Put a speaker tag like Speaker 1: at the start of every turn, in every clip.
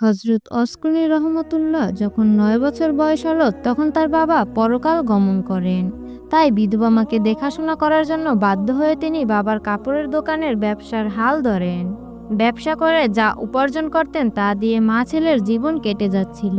Speaker 1: হজরত অস্কুনি রহমতুল্লাহ যখন নয় বছর বয়স হল, তখন তার বাবা পরকাল গমন করেন। তাই বিধবা মাকে দেখাশোনা করার জন্য বাধ্য হয়ে তিনি বাবার কাপড়ের দোকানের ব্যবসার হাল ধরেন। ব্যবসা করে যা উপার্জন করতেন তা দিয়ে মা ছেলের জীবন কেটে যাচ্ছিল।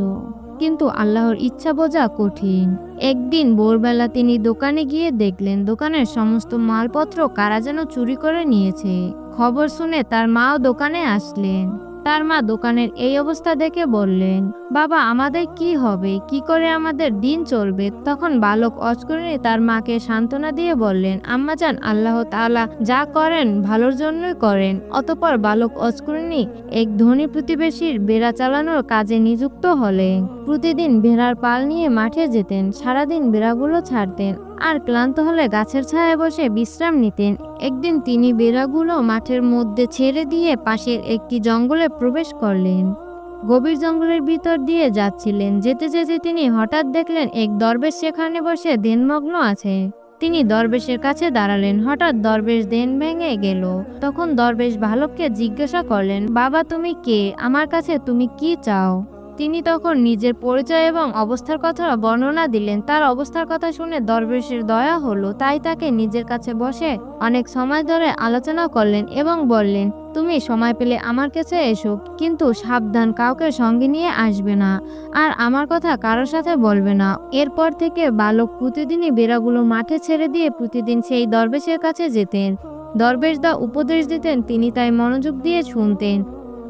Speaker 1: কিন্তু আল্লাহর ইচ্ছা বোঝা কঠিন। একদিন ভোরবেলা তিনি দোকানে গিয়ে দেখলেন, দোকানের সমস্ত মালপত্র কারা যেন চুরি করে নিয়েছে। খবর শুনে তার মাও দোকানে আসলেন। তার মা দোকানের এই অবস্থা দেখে বললেন, বাবা, আমাদের কি হবে? কি করে আমাদের দিন চলবে? তখন বালক অস্করিনী তার মাকে সান্ত্বনা দিয়ে বললেন আম্মাজান আল্লাহ তাআলা যা করেন ভালোর জন্যই করেন। অতপর বালক অস্করিনী এক ধনী প্রতিবেশীর বেড়া চালানোর কাজে নিযুক্ত হলেন। প্রতিদিন ভেড়ার পাল নিয়ে মাঠে যেতেন, সারাদিন বেড়াগুলো ছাড়তেন। আর ক্লান্ত হলে গাছের ছায়ায় বসে বিশ্রাম নিতেন। একদিন তিনি বেড়াগুলো মাঠের মধ্যে ছেড়ে দিয়ে পাশের একটি জঙ্গলে প্রবেশ করলেন। গভীর জঙ্গলের ভিতর দিয়ে যাচ্ছিলেন। যেতে যেতে তিনি হঠাৎ দেখলেন এক দরবেশ সেখানে বসে ধ্যানমগ্ন আছে। তিনি দরবেশের কাছে দাঁড়ালেন। হঠাৎ দরবেশ দেন ভেঙে গেল। তখন দরবেশ ভালককে জিজ্ঞাসা করলেন, বাবা, তুমি কে? আমার কাছে তুমি কি চাও? তিনি তখন নিজের পরিচয় এবং অবস্থার কথা বর্ণনা দিলেন। তার অবস্থার কথা শুনে দরবেশের দয়া হলো, তাই তাকে নিজের কাছে বসে অনেক সময় ধরে আলোচনা করলেন এবং বললেন, তুমি সময় পেলে আমার কাছে এসো, কিন্তু সাবধান কাউকে সঙ্গে নিয়ে আসবে না, আর আমার কথা কারোর সাথে বলবে না। এরপর থেকে বালক প্রতিদিনই বেড়াগুলো মাঠে ছেড়ে দিয়ে প্রতিদিন সেই দরবেশের কাছে যেতেন। দরবেশ দা উপদেশ দিতেন, তিনি তাই মনোযোগ দিয়ে শুনতেন।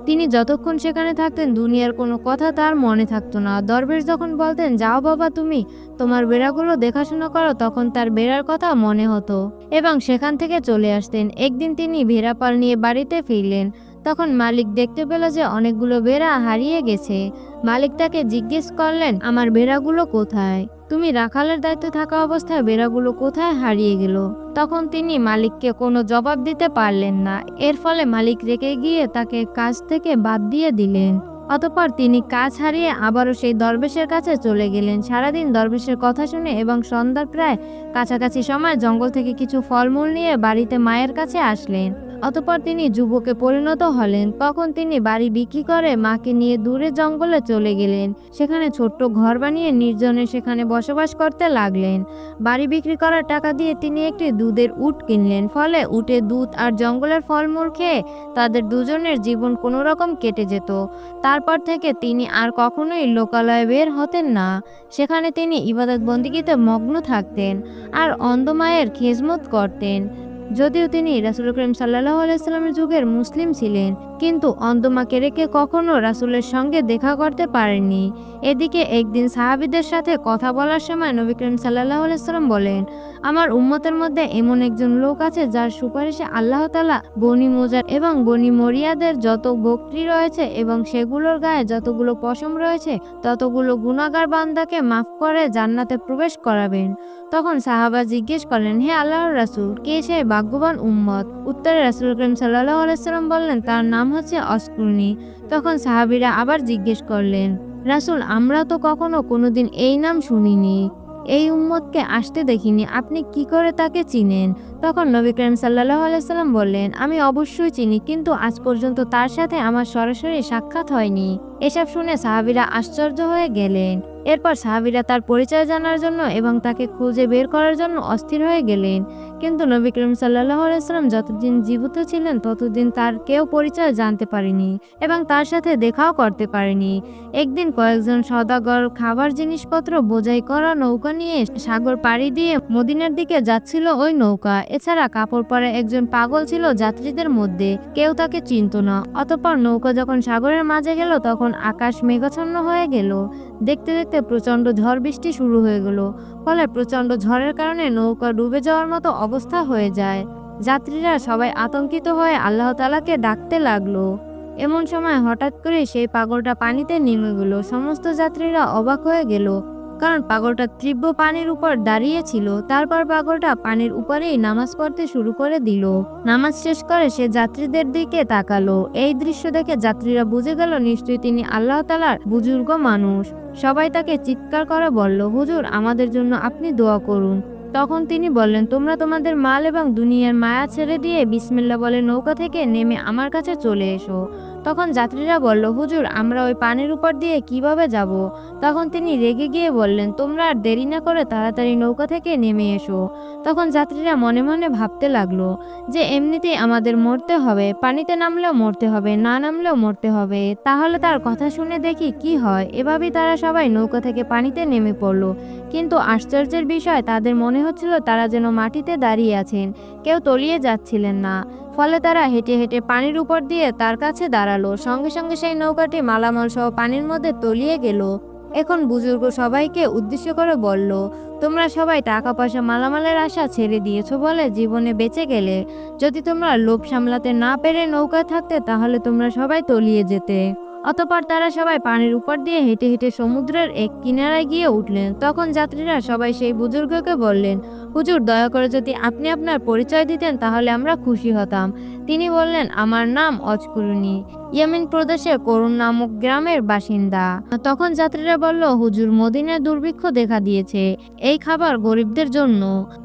Speaker 1: তিনি যতক্ষণ সেখানে থাকতেন, দুনিয়ার কোনো কথা তার মনে থাকতো না। দরবেশ যখন বলতেন, যাও বাবা তুমি, তোমার বেড়াগুলো দেখাশোনা করো, তখন তার বেড়ার কথা মনে হতো এবং সেখান থেকে চলে আসতেন। একদিন তিনি ভেড়া পাল নিয়ে বাড়িতে ফিরলেন। তখন মালিক দেখতে পেল যে অনেকগুলো বেড়া হারিয়ে গেছে। মালিক তাকে জিজ্ঞেস করলেন, আমার বেড়াগুলো কোথায়? তুমি রাখালের দায়িত্বে থাকা অবস্থায় বেড়াগুলো কোথায় হারিয়ে গেল? তখন তিনি মালিককে কোনো জবাব দিতে পারলেন না। এর ফলে মালিক রেখে গিয়ে তাকে কাজ থেকে বাদ দিয়ে দিলেন। অতপর তিনি কাজ হারিয়ে আবারও সেই দরবেশের কাছে চলে গেলেন। সারাদিন দরবেশের কথা শুনে এবং সন্ধ্যার প্রায় কাছাকাছি সময় জঙ্গল থেকে কিছু ফলমূল নিয়ে বাড়িতে মায়ের কাছে আসলেন। অতপর তিনি যুবকে পরিণত হলেন। তখন তিনি বাড়ি বিক্রি করে মাকে নিয়ে দূরে জঙ্গলে চলে গেলেন। সেখানে ছোট্ট ঘর বানিয়ে নির্জনে সেখানে বসবাস করতে লাগলেন। বাড়ি বিক্রি করার টাকা দিয়ে তিনি একটি দুধের উট কিনলেন। ফলে উটে দুধ আর জঙ্গলের ফলমূল খেয়ে তাদের দুজনের জীবন কোনো রকম কেটে যেত। তারপর থেকে তিনি আর কখনোই লোকালয়ে বের হতেন না। সেখানে তিনি ইবাদত বন্দিগিতে মগ্ন থাকতেন আর অন্ধমায়ের খেজমত করতেন। যদিও তিনি রাসুল করিম সাল্লাহ আলাইস্লামের যুগের মুসলিম ছিলেন কিন্তু অন্ধমাকে রেখে কখনো রাসুলের সঙ্গে দেখা করতে পারেননি। এদিকে একদিন সাহাবিদের সাথে কথা বলার সময় নবী করিম সাল্লাহ আলাইসাল্লাম বলেন, আমার উম্মতের মধ্যে এমন একজন লোক আছে যার সুপারিশে আল্লাহ তালা বনি মোজার এবং বনি মরিয়াদের যত বকরি রয়েছে এবং সেগুলোর গায়ে যতগুলো পশম রয়েছে, ততগুলো গুণাগার বান্দাকে মাফ করে জান্নাতে প্রবেশ করাবেন। তখন সাহাবা জিজ্ঞেস করলেন, হে আল্লাহর রাসুল, কে সে ভাগ্যবান উম্মত? উত্তরে রাসুল করিম সাল্লাহ আলাইসাল্লাম বললেন, তার নাম হচ্ছে অস্কুর্ণী তখন সাহাবিরা আবার জিজ্ঞেস করলেন, রাসুল, আমরা তো কখনো কোনোদিন এই নাম শুনিনি। এই উম্মতকে আসতে দেখিনি। আপনি কি করে তাকে চিনেন? তখন নবী করিম সাল্লাহ আলাইসাল্লাম বললেন, আমি অবশ্যই চিনি, কিন্তু আজ পর্যন্ত তার সাথে আমার সরাসরি সাক্ষাৎ হয়নি। এসব শুনে সাহাবিরা আশ্চর্য হয়ে গেলেন। এরপর সাহাবিরা তার পরিচয় জানার জন্য এবং তাকে খুঁজে বের করার জন্য অস্থির হয়ে গেলেন। কিন্তু নবী করিম সাল্লাহ আলাইসাল্লাম যতদিন জীবিত ছিলেন, ততদিন তার কেউ পরিচয় জানতে পারেনি এবং তার সাথে দেখাও করতে পারেনি। একদিন কয়েকজন সদাগর খাবার জিনিসপত্র বোঝাই করা নৌকা নিয়ে সাগর পাড়ি দিয়ে মদিনার দিকে যাচ্ছিল ওই নৌকা। এছাড়া কাপড় পরে একজন পাগল ছিল যাত্রীদের মধ্যে। কেউ তাকে চিনত না। অতপর নৌকা যখন সাগরের মাঝে গেল, তখন আকাশ মেঘাচ্ছন্ন হয়ে গেল। দেখতে দেখতে প্রচণ্ড ঝড় বৃষ্টি শুরু হয়ে গেল, ফলে প্রচণ্ড ঝড়ের কারণে নৌকা ডুবে যাওয়ার মতো অবস্থা হয়ে যায়। যাত্রীরা সবাই আতঙ্কিত হয়ে আল্লাহ তালাকে ডাকতে লাগল। এমন সময় হঠাৎ করে সেই পাগলটা পানিতে নেমে গেল। সমস্ত যাত্রীরা অবাক হয়ে গেল। কারণ পাগলটা তীব্র পানির উপর দাঁড়িয়ে ছিল তারপর পাগলটা পানির উপরেই নামাজ পড়তে শুরু করে দিল। নামাজ শেষ করে সে যাত্রীদের দিকে তাকালো। এই দৃশ্য দেখে যাত্রীরা বুঝে গেল নিশ্চয়ই তিনি আল্লাহ তালার বুজুর্গ মানুষ। সবাই তাকে চিৎকার করে বলল, হুজুর, আমাদের জন্য আপনি দোয়া করুন। তখন তিনি বললেন, তোমরা তোমাদের মাল এবং দুনিয়ার মায়া ছেড়ে দিয়ে বিসমিল্লা বলে নৌকা থেকে নেমে আমার কাছে চলে এসো। তখন যাত্রীরা বলল, হুজুর, আমরা ওই পানির উপর দিয়ে কীভাবে যাব? তখন তিনি রেগে গিয়ে বললেন, তোমরা আর দেরি না করে তাড়াতাড়ি নৌকা থেকে নেমে এসো। তখন যাত্রীরা মনে মনে ভাবতে লাগল যে, এমনিতেই আমাদের মরতে হবে, পানিতে নামলেও মরতে হবে, না নামলেও মরতে হবে। তাহলে তার কথা শুনে দেখি কি হয়। এভাবেই তারা সবাই নৌকা থেকে পানিতে নেমে পড়ল। কিন্তু আশ্চর্যের বিষয়, তাদের মনে হচ্ছিল তারা যেন মাটিতে দাঁড়িয়ে আছেন, কেউ তলিয়ে যাচ্ছিলেন না। ফলে তারা হেঁটে হেঁটে পানির উপর দিয়ে তার কাছে দাঁড়াল। সঙ্গে সঙ্গে সেই নৌকাটি মালামাল সহ পানির মধ্যে তলিয়ে গেল। এখন বুজুর্গ সবাইকে উদ্দেশ্য করে বলল, তোমরা সবাই টাকা পয়সা মালামালের আশা ছেড়ে দিয়েছ বলে জীবনে বেঁচে গেলে। যদি তোমরা লোভ সামলাতে না পেরে নৌকা থাকতে, তাহলে তোমরা সবাই তলিয়ে যেতে। অতপর তারা সবাই পানির উপর দিয়ে হেঁটে হেঁটে সমুদ্রের এক কিনারায় গিয়ে উঠলেন। তখন যাত্রীরা সবাই সেই বুজুর্গকে বললেন, হুজুর, দয়া করে যদি আপনি আপনার পরিচয় দিতেন তাহলে আমরা খুশি হতাম। তিনি বললেন, আমার নাম অজকুরুনি। ইয়েমেন প্রদেশের করুণ নামক গ্রামের বাসিন্দা। তখন যাত্রীরা বলল, হুজুর মদিনায় দুর্ভিক্ষ দেখা দিয়েছে। এই খাবার গরিবদের জন্য।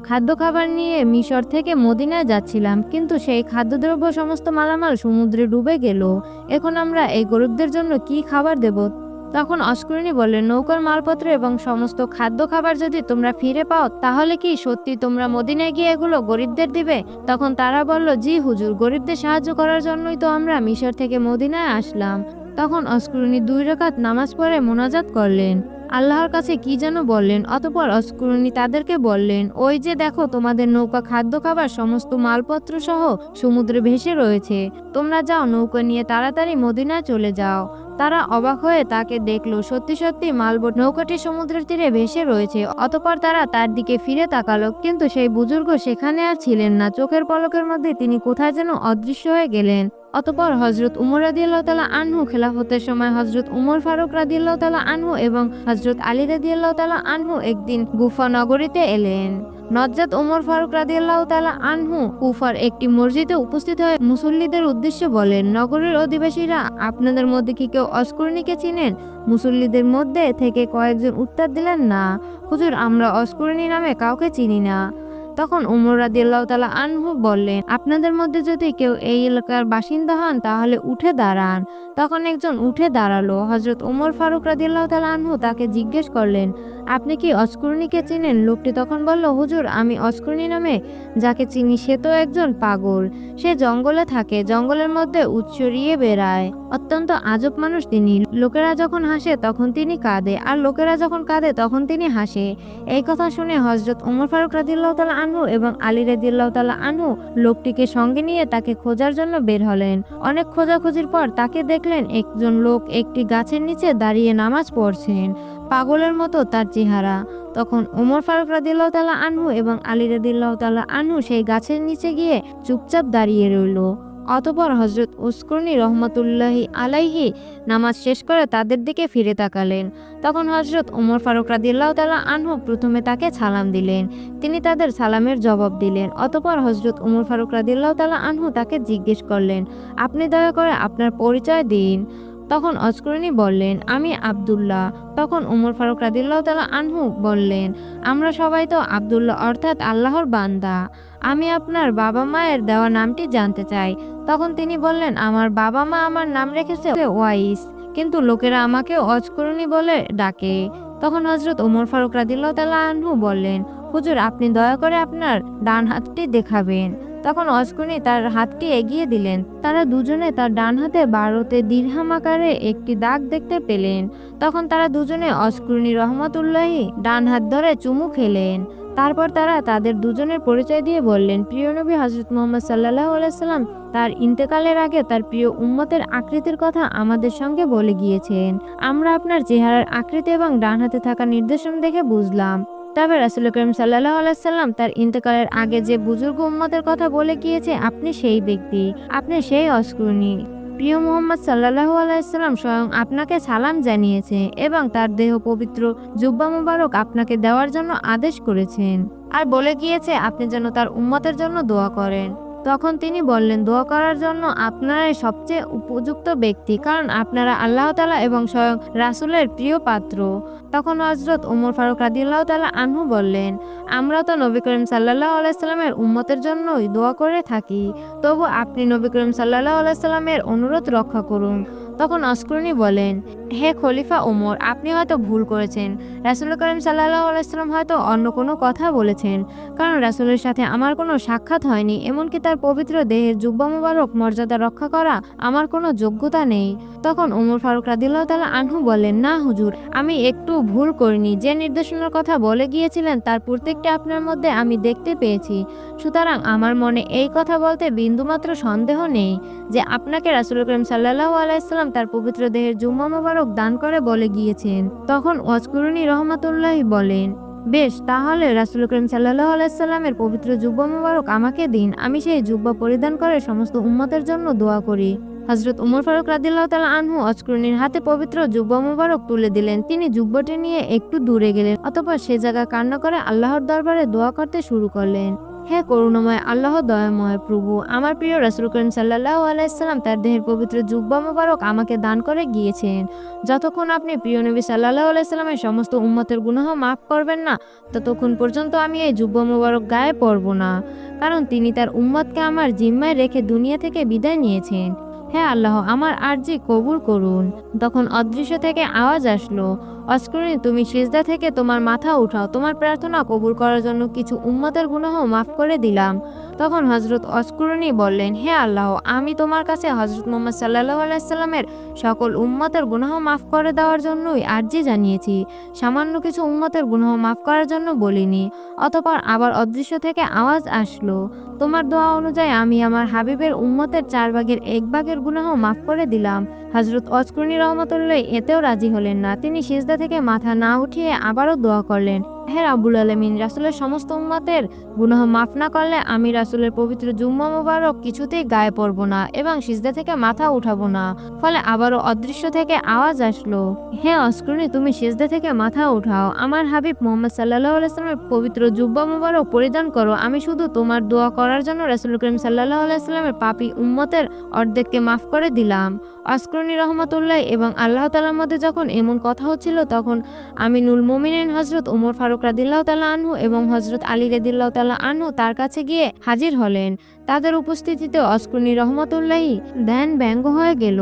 Speaker 1: খাদ্য খাবার নিয়ে মিশর থেকে মদিনায় যাচ্ছিলাম, কিন্তু সেই খাদ্যদ্রব্য সমস্ত মালামাল সমুদ্রে ডুবে গেল। এখন আমরা এই গরিবদের জন্য কি খাবার দেব? তখন অস্করিনী বললেন, নৌকার মালপত্র এবং সমস্ত খাদ্য খাবার যদি তোমরা ফিরে পাও, তাহলে কি সত্যি তোমরা মদিনায় গিয়ে এগুলো গরিবদের দিবে? তখন তারা বলল, জি হুজুর, গরিবদের সাহায্য করার জন্যই তো আমরা মিশর থেকে মদিনায় আসলাম। তখন অস্করণী দুই রাকাত নামাজ পড়ে মোনাজাত করলেন। আল্লাহর কাছে কি যেন বললেন, অতপর অস্করণী তাদেরকে বললেন, ওই যে দেখো তোমাদের নৌকা খাদ্য খাবার সমস্ত মালপত্র সহ সমুদ্রে ভেসে রয়েছে। তোমরা যাও নৌকা নিয়ে তাড়াতাড়ি মদিনায় চলে যাও। তারা অবাক হয়ে তাকে দেখল। সত্যি সত্যি মালবোট নৌকাটি সমুদ্রের তীরে ভেসে রয়েছে। অতপর তারা তার দিকে ফিরে তাকালো, কিন্তু সেই বুজুর্গ সেখানে আর ছিলেন না। চোখের পলকের মধ্যে তিনি কোথায় যেন অদৃশ্য হয়ে গেলেন। অতপর হজরত উমর রাদিয়াল্লাহ তালা আনহু, খেলাফতের সময় হজরত উমর ফারুক রাদিয়াল্লাহ তালা আনহু এবং হজরত আলী রাদিয়াল্লাহ তালা আনহু একদিন গুফা নগরীতে এলেন। নজ্জাত ওমর ফারুক রাদিয়াল্লাহ তালা আনহু কুফার একটি মসজিদে উপস্থিত হয়ে মুসল্লিদের উদ্দেশ্যে বলেন, নগরের অধিবাসীরা আপনাদের মধ্যে কি কেউ অস্করণীকে চিনেন? মুসল্লিদের মধ্যে থেকে কয়েকজন উত্তর দিলেন, না। হুজুর, আমরা অস্করণী নামে কাউকে চিনি না। তখন উমর রাদিয়াল্লাহ তালা আনহু বললেন, আপনাদের মধ্যে যদি কেউ এই এলাকার বাসিন্দা হন, তাহলে উঠে দাঁড়ান। তখন একজন উঠে দাঁড়াল। হজরত উমর ফারুক রাদিয়াল্লাহ তালা আনহু তাকে জিজ্ঞেস করলেন আপনি কি অস্করণীকে চিনেন? লোকটি তখন বলল, হুজুর, আমি অস্করণী নামে যাকে চিনি, সে তো একজন পাগল। সে জঙ্গলে থাকে, জঙ্গলের মধ্যে উৎসরিয়ে বেড়ায়। অত্যন্ত আজব মানুষ তিনি। লোকেরা যখন হাসে, তখন তিনি কাঁদে। আর লোকেরা যখন কাঁদে, তখন তিনি হাসে। এই কথা শুনে হজরত উমর ফারুক রাদিল্লাহ তালা আনহু এবং আলী রাদিল্লাহ তালা আনহু লোকটিকে সঙ্গে নিয়ে তাকে খোঁজার জন্য বের হলেন। অনেক খোঁজাখুঁজির পর তাকে দেখলেন, একজন লোক একটি গাছের নিচে দাঁড়িয়ে নামাজ পড়ছেন। পাগলের মতো তার চেহারা। তখন ওমর ফারুক রাদিল্লাহ তালা আনহু এবং আলী রাদিল্লাহ তালা আনহু সেই গাছের নিচে গিয়ে চুপচাপ দাঁড়িয়ে রইল। অতপর হজরত উস্করনি রহমতুল্লাহি আলাইহি নামাজ শেষ করে তাদের দিকে ফিরে তাকালেন। তখন হজরত ওমর ফারুক রাদিল্লাহ তালা আনহু প্রথমে তাকে সালাম দিলেন। তিনি তাদের সালামের জবাব দিলেন। অতপর হজরত ওমর ফারুক রাদিল্লাহ তালা আনহু তাকে জিজ্ঞেস করলেন, আপনি দয়া করে আপনার পরিচয় দিন। তখন অস্করণী বললেন, আমি আবদুল্লাহ। তখন উমর ফারুক রাদিল্লাহ তালা আনহু বললেন, আমরা সবাই তো আবদুল্লাহ অর্থাৎ আল্লাহর বান্দা। আমি আপনার বাবা মায়ের দেওয়া নামটি জানতে চাই। তখন তিনি বললেন, আমার বাবা মা আমার নাম রেখেছে ওয়াইস, কিন্তু লোকেরা আমাকে অজকরণী বলে ডাকে। তখন হজরত ওমর ফারুক রাদিল্লাহ তালা আনহু বললেন, হুজুর, আপনি দয়া করে আপনার ডান হাতটি দেখাবেন। তখন অস্করণী তার হাতটি এগিয়ে দিলেন। তারা দুজনে তার ডান হাতে বারোতে দীর্ঘাম আকারে একটি দাগ দেখতে পেলেন। তখন তারা দুজনে অস্করণী রহমতুল্লাহি ডান হাত ধরে চুমু খেলেন। তারপর তারা তাদের দুজনের পরিচয় দিয়ে বললেন, প্রিয় নবী হজরত মোহাম্মদ সাল্লাহ আলাইসাল্লাম তার ইন্তেকালের আগে তার প্রিয় উম্মতের আকৃতির কথা আমাদের সঙ্গে বলে গিয়েছেন। আমরা আপনার চেহারার আকৃতি এবং ডান হাতে থাকা নির্দেশন দেখে বুঝলাম। তবে রাসুল করিম সাল্লাহ আলাইসাল্লাম তার ইন্তেকালের আগে যে বুজুর্গ উম্মতের কথা বলে গিয়েছে, আপনি সেই ব্যক্তি, আপনি সেই অস্করণী। প্রিয় মোহাম্মদ সাল্লাহ আলাইসাল্লাম স্বয়ং আপনাকে সালাম জানিয়েছে এবং তার দেহ পবিত্র জুব্বা মুবারক আপনাকে দেওয়ার জন্য আদেশ করেছেন। আর বলে গিয়েছে, আপনি যেন তার উম্মতের জন্য দোয়া করেন। তখন তিনি বললেন, দোয়া করার জন্য আপনারাই সবচেয়ে উপযুক্ত ব্যক্তি, কারণ আপনারা আল্লাহ তালা এবং স্বয়ং রাসুলের প্রিয় পাত্র। তখন হজরত উমর ফারুক রাদিল্লাহ তালা আনহু বললেন, আমরা তো নবী করিম সাল্লাহ আলাইস্লামের উম্মতের জন্যই দোয়া করে থাকি। তবু আপনি নবী করিম সাল্লাহ আলাইস্লামের অনুরোধ রক্ষা করুন। তখন অস্করণী বলেন, হে খলিফা ওমর, আপনি হয়তো ভুল করেছেন। রাসুল করিম সাল্লাহ আলাইসাল্লাম হয়তো অন্য কোনো কথা বলেছেন। কারণ রাসুলের সাথে আমার কোনো সাক্ষাৎ হয়নি, এমনকি তার পবিত্র দেহের জুব্বা মুবারক মর্যাদা রক্ষা করা আমার কোনো যোগ্যতা নেই। তখন ওমর ফারুক রাদিল্লাহ তালা আনহু বলেন, না হুজুর, আমি একটু ভুল করিনি। যে নির্দেশনার কথা বলে গিয়েছিলেন, তার প্রত্যেকটা আপনার মধ্যে আমি দেখতে পেয়েছি। সুতরাং আমার মনে এই কথা বলতে বিন্দুমাত্র সন্দেহ নেই যে আপনাকে রাসুল করিম সাল্লাহ আলাইসাল্লাম তার পবিত্র দেহের জুম্মা মোবারক দান করে বলে গিয়েছেন। তখন ওয়াজকুরুনি রহমাতুল্লাহ বলেন, বেশ, তাহলে রাসুল করিম সাল্লাহ আলাইসাল্লামের পবিত্র জুব্বা মোবারক আমাকে দিন, আমি সেই জুব্বা পরিধান করে সমস্ত উম্মতের জন্য দোয়া করি। হজরত উমর ফারুক রাদিল্লাহ তালা আনহু অস্করণীর হাতে পবিত্র জুব্বা মুবারক তুলে দিলেন। তিনি যুব্বটি নিয়ে একটু দূরে গেলেন, অতপর সে জায়গা কান্না করে আল্লাহর দরবারে দোয়া করতে শুরু করলেন। হে করুণাময়, আল্লাহ দয়াময় প্রভু, আমার প্রিয় রাসুল করিম সাল্লাহ আলাইসাল্লাম তার দেহের পবিত্র জুব্বা মুবারক আমাকে দান করে গিয়েছেন। যতক্ষণ আপনি প্রিয় নবী সাল্লাহ আলাইসাল্লামের সমস্ত উম্মতের গুনাহ মাফ করবেন না, ততক্ষণ পর্যন্ত আমি এই জুব্বা মুবারক গায়ে পরব না, কারণ তিনি তার উম্মতকে আমার জিম্মায় রেখে দুনিয়া থেকে বিদায় নিয়েছেন। হে আল্লাহ, আমার আর্জি কবুল করুন। তখন অদৃশ্য থেকে আওয়াজ আসলো অস্করণী, তুমি সিজদা থেকে তোমার মাথা উঠাও। তোমার প্রার্থনা কবুল করার জন্য কিছু উম্মতের গুনাহ মাফ করে দিলাম। তখন হজরত অস্করণী বললেন, হে আল্লাহ, আমি তোমার কাছে হজরত মোহাম্মদ সাল্লাহ আলাইসাল্লামের সকল উম্মতের গুনাহ মাফ করে দেওয়ার জন্যই আর্জি জানিয়েছি। সামান্য কিছু উম্মতের গুনাহ মাফ করার জন্য বলিনি, অতপর আবার অদৃশ্য থেকে আওয়াজ আসলো। তোমার দোয়া অনুযায়ী আমি আমার হাবিবের উম্মতের চার ভাগের এক ভাগের গুনাহ মাফ করে দিলাম। হজরত অস্করণী রহমতুল্লাহ এতেও রাজি হলেন না। তিনি সিজদা থেকে মাথা না উঠিয়ে আবারও দোয়া করলেন। হে আবুল আলমিন, রাসুলের সমস্ত উম্মাতের গুনাহ মাফ না করলে আমি রাসুলের পবিত্র জুম্মা মুবারক কিছুতেই গায়ে পড়ব না এবং সিজদা থেকে মাথা উঠাবো না। ফলে আবারও অদৃশ্য থেকে আওয়াজ আসলো। হে অস্করণী, তুমি সিজদা থেকে মাথা উঠাও। আমার হাবিব মোহাম্মদ সাল্লাহ আলাইসলামের পবিত্র জুব্বা মুবারক পরিধান করো। আমি শুধু তোমার দোয়া করার জন্য রাসুল করিম সাল্লাহ আলাইস্লামের পাপি উম্মতের অর্ধেককে মাফ করে দিলাম। অস্করণী রহমতুল্লাহ এবং আল্লাহ তালার মধ্যে যখন এমন কথা হচ্ছিল, তখন আমিনুল মোমিনিন হজরত উমর ফারুক রাদিল্লাহ তাল্লাহ আনহু এবং হজরত আলী রদিল্লাহ তাল্লাহ আনহু তার কাছে গিয়ে হাজির হলেন। তাদের উপস্থিতিতে অস্কুনি রহমতুল্লাহি ধ্যান ব্যঙ্গ হয়ে গেল।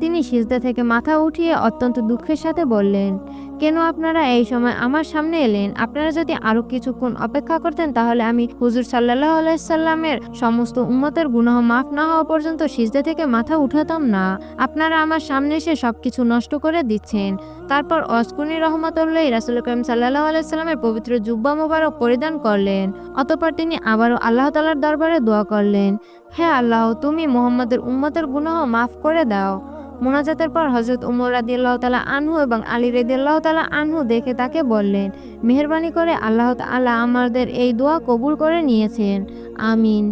Speaker 1: তিনি সিজদা থেকে মাথা উঠিয়ে অত্যন্ত দুঃখের সাথে বললেন কেন আপনারা এই সময় আমার সামনে এলেন? আপনারা যদি আরও কিছুক্ষণ অপেক্ষা করতেন, তাহলে আমি হুজুর সাল্লাহ আলাইসাল্লামের সমস্ত উম্মতের গুনাহ মাফ না হওয়া পর্যন্ত সিজদা থেকে মাথা উঠাতাম না। আপনারা আমার সামনে এসে সবকিছু নষ্ট করে দিচ্ছেন। তারপর অস্কুনি রহমতুল্লাহ রাসুল করিম সাল্লাহ আলাইসাল্লামের পবিত্র জুব্বা মুবারক পরিধান করলেন। অতপর তিনি আবারও আল্লাহ তালার দরবারে দোয়া করলেন, হে আল্লাহ, তুমি মোহাম্মদের উম্মতের গুনাহ মাফ করে দাও। মোনাজাতের পর হজরত উমর রাদিয়াল্লাহ তালা আনহু এবং আলী রাদিয়াল্লাহ তালা আনহু দেখে তাকে বললেন, মেহরবানি করে আল্লাহ তালা আমাদের এই দোয়া কবুল করে নিয়েছেন। আমিন।